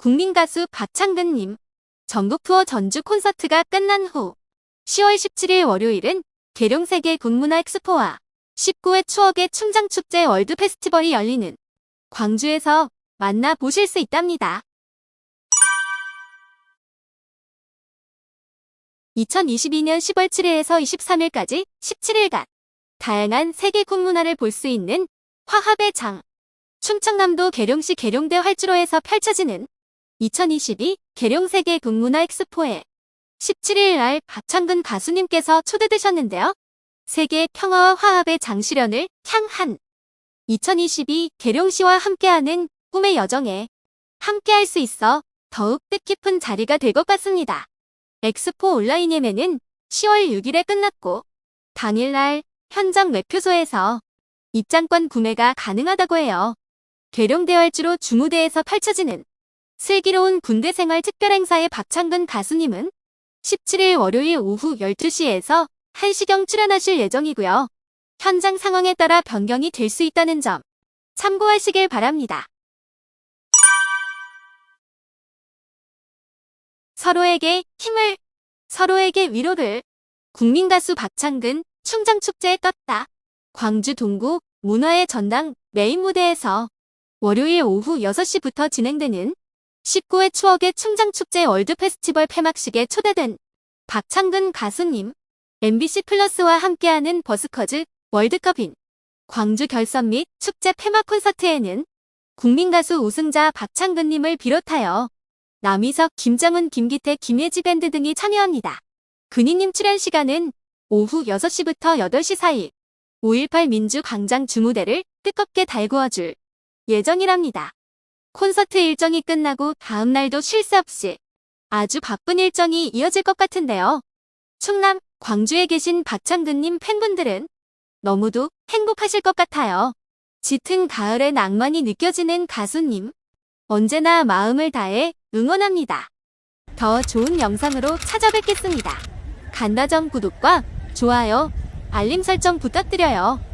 국민 가수 박창근님 전국 투어 전주 콘서트가 끝난 후 10월 17일 월요일은 계룡세계 국문화 엑스포와 19회 추억의 충장축제 월드 페스티벌이 열리는 광주에서 만나 보실 수 있답니다. 2022년 10월 7일에서 23일까지 17일간 다양한 세계 국문화를 볼 수 있는 화합의 장 충청남도 계룡시 계룡대 활주로에서 펼쳐지는 2022 계룡세계 국문화 엑스포에 17일 날 박창근 가수님께서 초대되셨는데요. 세계 평화와 화합의 장실현을 향한 2022 계룡시와 함께하는 꿈의 여정에 함께할 수 있어 더욱 뜻깊은 자리가 될 것 같습니다. 엑스포 온라인 예매는 10월 6일에 끝났고 당일날 현장 매표소에서 입장권 구매가 가능하다고 해요. 계룡대활주로 주무대에서 펼쳐지는 슬기로운 군대 생활 특별행사의 박창근 가수님은 17일 월요일 오후 12시에서 1시경 출연하실 예정이고요. 현장 상황에 따라 변경이 될 수 있다는 점 참고하시길 바랍니다. 서로에게 힘을, 서로에게 위로를 국민 가수 박창근 충장축제에 떴다. 광주 동구 문화의 전당 메인 무대에서 월요일 오후 6시부터 진행되는 19회 추억의 충장축제 월드 페스티벌 폐막식에 초대된 박창근 가수님, MBC 플러스와 함께하는 버스커즈 월드컵인 광주 결선 및 축제 폐막 콘서트에는 국민 가수 우승자 박창근님을 비롯하여 남희석, 김정은, 김기태, 김예지 밴드 등이 참여합니다. 근희님 출연 시간은 오후 6시부터 8시 사이 5.18 민주 광장 주무대를 뜨겁게 달구어줄 예정이랍니다. 콘서트 일정이 끝나고 다음 날도 쉴 새 없이 아주 바쁜 일정이 이어질 것 같은데요. 충남, 광주에 계신 박창근님 팬분들은 너무도 행복하실 것 같아요. 짙은 가을의 낭만이 느껴지는 가수님. 언제나 마음을 다해 응원합니다. 더 좋은 영상으로 찾아뵙겠습니다. 간다점 구독과 좋아요, 알림 설정 부탁드려요.